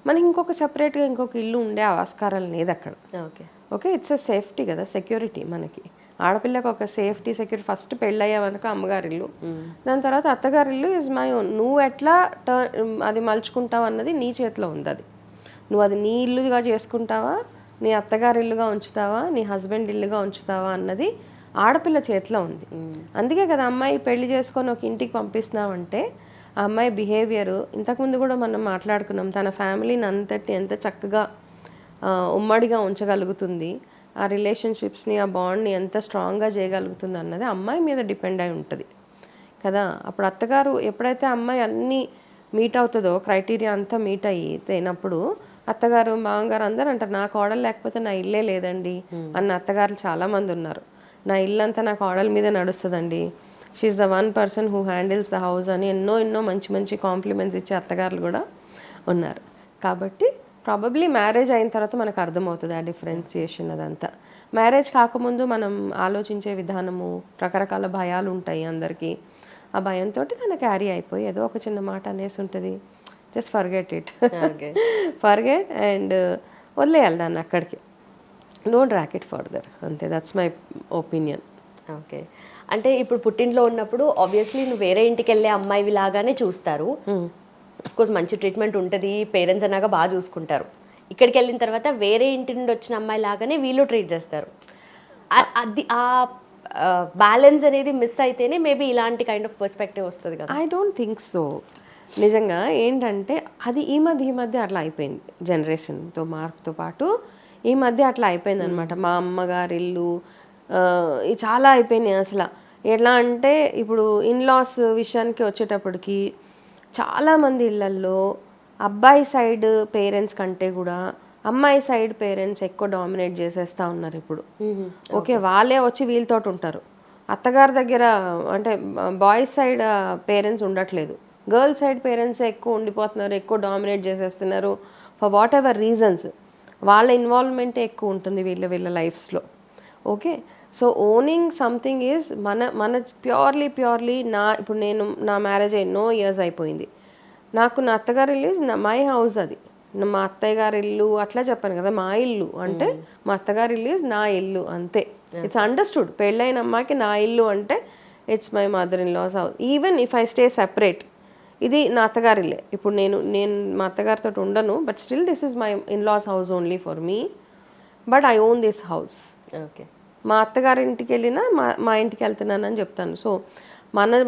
Speaker 3: మనకి ఇంకొక సపరేట్గా ఇంకొక ఇల్లు ఉండే ఆస్కారం లేదు అక్కడ
Speaker 2: okay.
Speaker 3: Okay? It's a safety కదా సెక్యూరిటీ మనకి. ఆడపిల్లకి ఒక సేఫ్టీ సెక్యూరిటీ ఫస్ట్ పెళ్ళయ్యావనుకో అమ్మగారిల్లు. దాని తర్వాత అత్తగారిల్లు ఇస్ మై ఓన్ నువ్వు ఎట్లా టర్న్ అది మలుచుకుంటావు అన్నది నీ చేతిలో ఉంది అది నువ్వు అది నీ ఇల్లుగా చేసుకుంటావా నీ అత్తగారి ఇల్లుగా ఉంచుతావా నీ హస్బెండ్ ఇల్లుగా ఉంచుతావా అన్నది ఆడపిల్ల చేతిలో ఉంది. అందుకే కదా అమ్మాయి పెళ్ళి చేసుకొని ఒక ఇంటికి పంపిస్తున్నావంటే ఆ అమ్మాయి బిహేవియర్ ఇంతకుముందు కూడా మనం మాట్లాడుకున్నాం. తన ఫ్యామిలీని అంతటి ఎంత చక్కగా ఉమ్మడిగా ఉంచగలుగుతుంది. ఆ రిలేషన్షిప్స్ని ఆ బాండ్ని ఎంత స్ట్రాంగ్గా చేయగలుగుతుంది అన్నది అమ్మాయి మీద డిపెండ్ అయి ఉంటుంది. కదా? అప్పుడు అత్తగారు ఎప్పుడైతే అమ్మాయి అన్నీ మీట్ అవుతుందో క్రైటీరియా అంతా మీట్ అయినప్పుడు అత్తగారు మామగారు అందరూ అంటారు నా కోడలు లేకపోతే నా ఇల్లే లేదండి అన్న అత్తగారు చాలా మంది ఉన్నారు. నా ఇల్లు అంతా నా కోడల మీద నడుస్తుందండి. She's the one person who handles the house అని ఎన్నో ఎన్నో మంచి మంచి కాంప్లిమెంట్స్ ఇచ్చే అత్తగారులు కూడా ఉన్నారు. కాబట్టి ప్రాబబ్లీ మ్యారేజ్ అయిన తర్వాత మనకు అర్థమవుతుంది ఆ డిఫరెన్సియేషన్ అదంతా. మ్యారేజ్ కాకముందు మనం ఆలోచించే విధానము రకరకాల భయాలు ఉంటాయి అందరికీ. ఆ భయంతో తన క్యారీ అయిపోయి ఏదో ఒక చిన్న మాట అనేసి ఉంటుంది. Just forget it
Speaker 2: okay.
Speaker 3: Forget and వదిలేయాలి దాన్ని అక్కడికి. డోంట్ ర్యాక్ ఇట్ ఫర్దర్ అంతే దట్స్ మై ఒపీనియన్
Speaker 2: ఓకే. అంటే ఇప్పుడు పుట్టింట్లో ఉన్నప్పుడు ఆబ్వియస్లీ నువ్వు వేరే ఇంటికి వెళ్ళే అమ్మాయివి లాగానే చూస్తారు. కోర్స్ మంచి ట్రీట్మెంట్ ఉంటుంది. పేరెంట్స్ అన్నాక బాగా చూసుకుంటారు. ఇక్కడికి వెళ్ళిన తర్వాత వేరే ఇంటి నుండి వచ్చిన అమ్మాయి లాగానే వీళ్ళు ట్రీట్ చేస్తారు. అది ఆ బ్యాలెన్స్ అనేది మిస్ అయితేనే మేబీ ఇలాంటి కైండ్ ఆఫ్ పర్స్పెక్టివ్ వస్తుంది కదా.
Speaker 3: ఐ డోంట్ థింక్ సో నిజంగా ఏంటంటే అది ఈ మధ్య ఈ మధ్య అట్లా అయిపోయింది జనరేషన్తో మార్పుతో పాటు. ఈ మధ్య అట్లా అయిపోయింది అనమాట మా అమ్మగారి ఇల్లు చాలా అయిపోయినాయి అసలు. ఎట్లా అంటే ఇప్పుడు ఇన్లాస్ విషయానికి వచ్చేటప్పటికి చాలామంది ఇళ్ళల్లో అబ్బాయి సైడ్ పేరెంట్స్ కంటే కూడా అమ్మాయి సైడ్ పేరెంట్స్ ఎక్కువ డామినేట్ చేసేస్తా ఉన్నారు ఇప్పుడు. ఓకే వాళ్ళే వచ్చి వీళ్ళతో ఉంటారు. అత్తగారి దగ్గర అంటే బాయ్స్ సైడ్ పేరెంట్స్ ఉండట్లేదు. గర్ల్స్ సైడ్ పేరెంట్స్ ఎక్కువ ఉండిపోతున్నారు ఎక్కువ డామినేట్ చేసేస్తున్నారు ఫర్ వాట్ ఎవర్ రీజన్స్ వాళ్ళ ఇన్వాల్వ్మెంట్ ఎక్కువ ఉంటుంది వీళ్ళ వీళ్ళ లైఫ్స్లో okay? So owning something is మన మన ప్యూర్లీ ప్యూర్లీ నా ఇప్పుడు నేను నా మ్యారేజ్ ఎన్నో ఇయర్స్ అయిపోయింది. నాకు నా అత్తగారి ఇల్లు మై హౌస్ అది. మా అత్తయ్య గారి ఇల్లు అట్లా చెప్పాను కదా మా ఇల్లు. అంటే మా అత్తగారి ఇల్లు is నా ఇల్లు అంతే. ఇట్స్ అండర్స్టూడ్ పెళ్ళైన అమ్మాయికి నా ఇల్లు అంటే it's my mother in law's house even if I stay separate ఇది నా అత్తగారిలే ఇప్పుడు నేను నేను మా అత్తగారితో ఉండను but still this is my in law's house only for me but I own this house
Speaker 2: okay
Speaker 3: మా అత్తగారి ఇంటికి వెళ్ళినా మా మా ఇంటికి వెళ్తున్నానని చెప్తాను. సో మన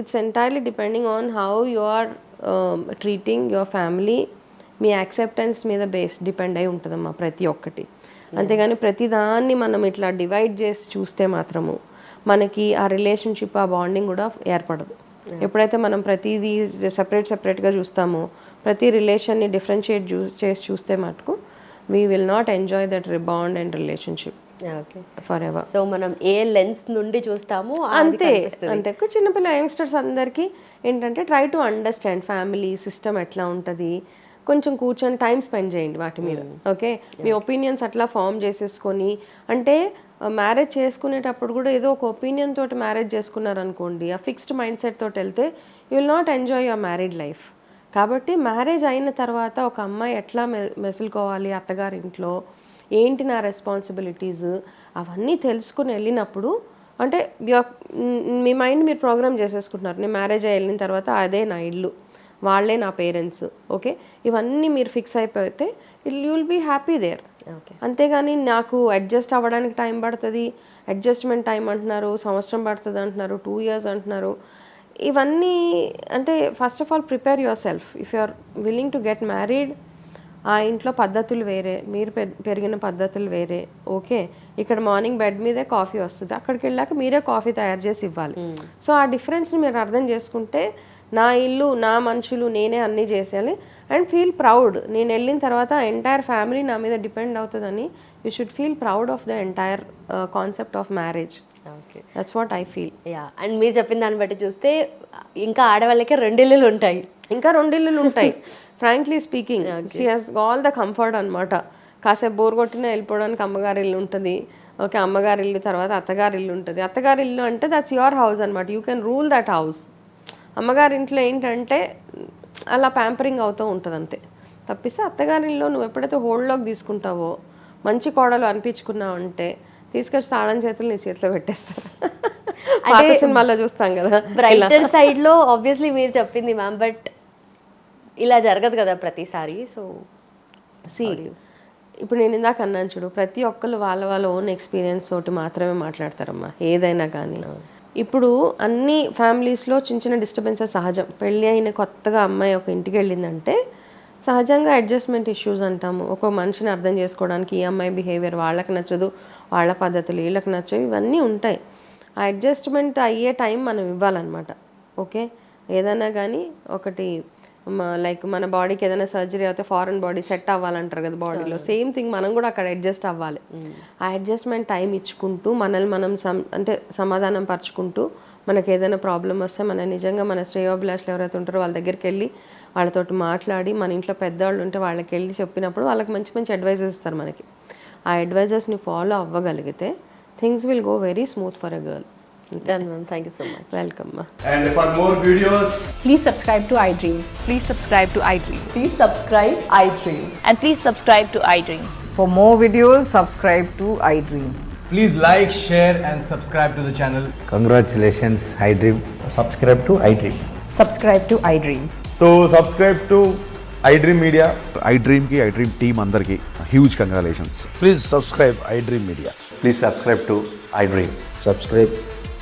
Speaker 3: it's entirely depending on how you are treating your family me acceptance మీద బేస్ డిపెండ్ అయి ఉంటుందమ్మా ప్రతి ఒక్కటి. అంతేగాని ప్రతి దాన్ని మనం ఇట్లా డివైడ్ చేసి చూస్తే మాత్రము మనకి ఆ రిలేషన్షిప్ ఆ బాండింగ్ కూడా ఏర్పడదు. ఎప్పుడైతే మనం ప్రతిదీ సెపరేట్ సెపరేట్గా చూస్తామో ప్రతి రిలేషన్ని డిఫరెన్షియేట్ చూ చేసి చూస్తే మటుకు we will not enjoy that bond and relationship forever
Speaker 2: so మనం ఏ లెన్స్ నుండి చూస్తామో
Speaker 3: అంతే. అంతే. చిన్నపిల్ల యంగ్స్టర్స్ అందరికీ ఏంటంటే try to understand family system ఎట్లా ఉంటుంది. కొంచెం కూర్చొని టైం స్పెండ్ చేయండి వాటి మీద ఓకే మీ ఒపీనియన్స్ అట్లా ఫామ్ చేసేసుకొని అంటే మ్యారేజ్ చేసుకునేటప్పుడు కూడా ఏదో ఒక ఒపీనియన్ తోటి మ్యారేజ్ చేసుకున్నారనుకోండి ఆ ఫిక్స్డ్ మైండ్ సెట్ తోటి వెళ్తే you will not enjoy your married life కాబట్టి మ్యారేజ్ అయిన తర్వాత ఒక అమ్మాయి ఎట్లా మె మెసులుకోవాలి అత్తగారింట్లో? ఏంటి నా రెస్పాన్సిబిలిటీస్ అవన్నీ తెలుసుకుని వెళ్ళినప్పుడు అంటే మ్, మైండ్ మీరు ప్రోగ్రామ్ చేసేసుకుంటున్నారు. నేను మ్యారేజ్ అయ్యి వెళ్ళిన తర్వాత అదే నా ఇల్లు. వాళ్ళే నా పేరెంట్స్ ఓకే? ఇవన్నీ మీరు ఫిక్స్ అయిపోతే it you will be happy there
Speaker 2: okay.
Speaker 3: అంతేగాని నాకు అడ్జస్ట్ అవ్వడానికి టైం పడుతుంది. అడ్జస్ట్మెంట్ టైం అంటున్నారు సంవత్సరం పడుతుంది అంటున్నారు టూ ఇయర్స్ అంటున్నారు. ఇవన్నీ అంటే first of all prepare yourself if you are willing to get married ఆ ఇంట్లో పద్ధతులు వేరే మీరు పెరిగిన పద్ధతులు వేరే. ఓకే ఇక్కడ మార్నింగ్ బెడ్ మీదే కాఫీ వస్తుంది. అక్కడికి వెళ్ళాక మీరే కాఫీ తయారు చేసి ఇవ్వాలి. సో ఆ డిఫరెన్స్ని మీరు అర్థం చేసుకుంటే నా ఇల్లు నా మనుషులు నేనే అన్నీ చేసేయాలి. And feel proud. నేను వెళ్ళిన తర్వాత ఎంటైర్ ఫ్యామిలీ నా మీద డిపెండ్ అవుతుందని you should feel proud of the entire concept of marriage.
Speaker 2: Okay.
Speaker 3: That's what I feel
Speaker 2: yeah and మీరు చెప్పిన దాన్ని బట్టి చూస్తే ఇంకా ఆడవాళ్ళకి రెండు ఇల్లులు ఉంటాయి.
Speaker 3: ఇంకా రెండు ఇల్లులు ఉంటాయి. Frankly speaking she has all the comfort అనమాట కాసేపు బోర్ కొట్టినా వెళ్ళిపోవడానికి అమ్మగారి ఇల్లు ఉంటుంది. ఓకే అమ్మగారి ఇల్లు తర్వాత అత్తగారి ఇల్లు ఉంటుంది. అత్తగారి ఇల్లు అంటే దట్స్ యువర్ హౌస్ అనమాట you can rule that house అమ్మగారి ఇంట్లో ఏంటంటే అలా ప్యాంపరింగ్ అవుతూ ఉంటుంది అంతే తప్పిస్తే అత్తగారి ఇల్లు నువ్వు ఎప్పుడైతే హోల్డ్లోకి తీసుకుంటావో మంచి కోడలు అనిపించుకున్నావు అంటే తీసుకొచ్చి తాళం చేతులు నీ చేతిలో పెట్టేస్తారు. పాత సినిమాల్లో చూస్తాం కదా.
Speaker 2: బ్రైటర్ సైడ్లో ఆబ్వియస్లీ మీరు చెప్పింది మ్యామ్ బట్ ఇలా జరగదు కదా ప్రతిసారి సో
Speaker 3: సి ఇప్పుడు నేను ఇందాక అన్నాను చూడు ప్రతి ఒక్కరు వాళ్ళ వాళ్ళ ఓన్ ఎక్స్పీరియన్స్ తోటి మాత్రమే మాట్లాడతారమ్మా ఏదైనా కానీ. ఇప్పుడు అన్ని ఫ్యామిలీస్లో చిన్న చిన్న డిస్టర్బెన్సెస్ సహజం. పెళ్ళి అయిన కొత్తగా అమ్మాయి ఒక ఇంటికి వెళ్ళిందంటే సహజంగా అడ్జస్ట్మెంట్ ఇష్యూస్ అంటాము. ఒక మనిషిని అర్థం చేసుకోవడానికి ఈ అమ్మాయి బిహేవియర్ వాళ్ళకి నచ్చదు వాళ్ళ పద్ధతులు వీళ్ళకి నచ్చవు ఇవన్నీ ఉంటాయి. ఆ అడ్జస్ట్మెంట్ అయ్యే టైం మనం ఇవ్వాలన్నమాట ఓకే ఏదైనా కానీ ఒకటి లైక్ మన బాడీకి ఏదైనా సర్జరీ అయితే ఫారెన్ బాడీ సెట్ అవ్వాలంటారు కదా బాడీలో సేమ్ థింగ్ మనం కూడా అక్కడ అడ్జస్ట్ అవ్వాలి. ఆ అడ్జస్ట్మెంట్ టైం ఇచ్చుకుంటూ మనల్ని మనం అంటే సమాధానం పరుచుకుంటూ మనకి ఏదైనా ప్రాబ్లం వస్తే మన నిజంగా మన శ్రేయోభిలాషులు ఎవరైతే ఉంటారో వాళ్ళ దగ్గరికి వెళ్ళి వాళ్ళతోటి మాట్లాడి మన ఇంట్లో పెద్దవాళ్ళు ఉంటే వాళ్ళకి వెళ్ళి చెప్పినప్పుడు వాళ్ళకి మంచి మంచి అడ్వైజెస్ ఇస్తారు మనకి. ఆ అడ్వైజెస్ని follow అవ్వగలిగితే things will go very smooth for a girl
Speaker 2: Done, ma'am. Thank you so much.
Speaker 3: Welcome, ma'am.
Speaker 4: And for more videos,
Speaker 5: Please subscribe to iDream.
Speaker 6: Please subscribe to iDream.
Speaker 5: Please subscribe iDreams.
Speaker 6: And please subscribe to iDream.
Speaker 5: For more videos, subscribe to iDream.
Speaker 4: please like, share, and subscribe to the channel.
Speaker 7: Congratulations, iDream.
Speaker 8: Subscribe to iDream.
Speaker 5: Subscribe to iDream.
Speaker 8: So subscribe to iDream Media.
Speaker 9: iDream की iDream team अंदर ki huge congratulations.
Speaker 7: Please subscribe iDream Media.
Speaker 8: Please subscribe to iDream.
Speaker 7: Subscribe